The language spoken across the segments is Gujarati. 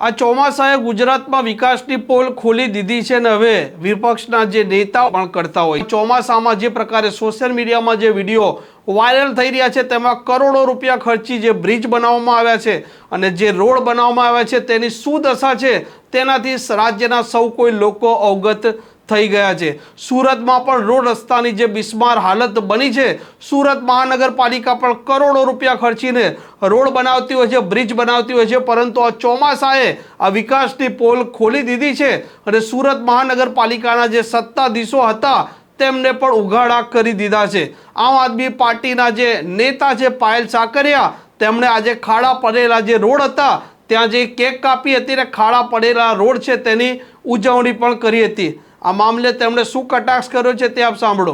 આ ચોમાસાએ ગુજરાતમાં વિકાસની પોલ ખોલી દીધી છે ને હવે વિપક્ષના જે નેતાઓ પણ કરતા હોય. ચોમાસામાં જે પ્રકારે સોશિયલ મીડિયામાં જે વીડિયો વાયરલ થઈ રહ્યા છે, તેમાં કરોડો રૂપિયા ખર્ચી જે બ્રિજ બનાવવામાં આવ્યા છે અને જે રોડ બનાવવામાં આવ્યા છે, તેની શું દશા છે, તેનાથી રાજ્યના સૌ કોઈ લોકો અવગત થઈ ગયા છે. સુરતમાં પણ રોડ રસ્તાની જે બિસ્માર હાલત બની છે, સુરત મહાનગરપાલિકા પણ કરોડો રૂપિયા ખર્ચીને રોડ બનાવતી હોય છે, બ્રિજ બનાવતી હોય છે, પરંતુ આ ચોમાસાએ આ વિકાસની પોલ ખોલી દીધી છે અને સુરત મહાનગરપાલિકાના જે સત્તાધીશો હતા તેમને પણ ઉઘાડા કરી દીધા છે. આમ આદમી પાર્ટીના જે નેતા છે, પાયલ સાકરિયા, તેમણે આજે ખાડા પડેલા જે રોડ હતા, ત્યાં જે કેક કાપી હતી ને ખાડા પડેલા રોડ છે તેની ઉજવણી પણ કરી હતી. આ મામલે તેમણે શું કટાક્ષ કર્યો છે તે આપ સાંભળો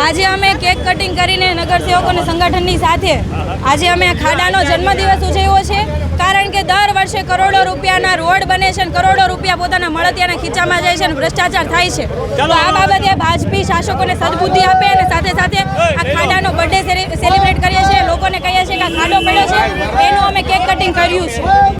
આજે અમે કેક કટિંગ કરીને નગરસેવકો અને સંગઠનની સાથે આજે અમે ખાડાનો જન્મદિવસ ઉજવ્યો છે કારણ કે દર વર્ષે કરોડો રૂપિયાના રોડ બને છે અને કરોડો રૂપિયા પોતાના મળતિયાના ખીચામાં જાય છે અને ભ્રષ્ટાચાર થાય છે તો આ બાબતે ભાજપી શાસકોને સદબુદ્ધિ આપે અને સાથે સાથે આ ખાડાનો બર્થડે સેલિબ્રેટ કરીએ છીએ લોકોને કહીએ છીએ કે આ ખાડો પડ્યો છે એનું અમે કેક કટિંગ કર્યું છે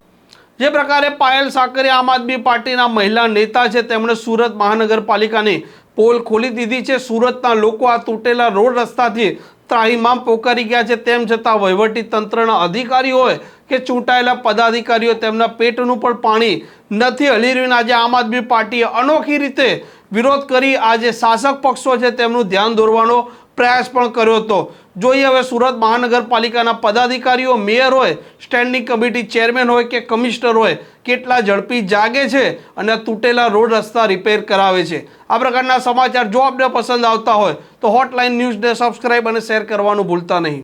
જે પ્રકારે પાયલ સાકરે આમ આદમી પાર્ટીના મહિલા નેતા છે, તેમણે સુરત મહાનગરપાલિકાની પોલ ખોલી દીધી છે. સુરતના લોકો આ તૂટેલા રોડ રસ્તાથી ત્રાહીમામ પોકારી ગયા છે. તેમ છતાં વહીવટી તંત્રના અધિકારીઓ કે ચૂંટાયેલા પદાધિકારીઓ તેમના પેટનું પણ પાણી નથી હલી રહ્યું. આજે આમ આદમી પાર્ટીએ અનોખી રીતે વિરોધ કરી. આજે શાસક પક્ષો છે, તેમનું ધ્યાન દોરવાનો પ્રયાસ પણ કર્યો હતો. જોઈએ હવે સુરત મહાનગરપાલિકાના પદાધિકારીઓ, મેયર હોય, સ્ટેન્ડિંગ કમિટી ચેરમેન હોય કે કમિશનર હોય, કેટલા ઝડપી જાગે છે અને તૂટેલા રોડ રસ્તા રિપેર કરાવે છે. આ પ્રકારના સમાચાર જો આપને પસંદ આવતા હોય, તો હોટલાઇન ન્યૂઝને સબસ્ક્રાઇબ અને શેર કરવાનું ભૂલતા નહીં.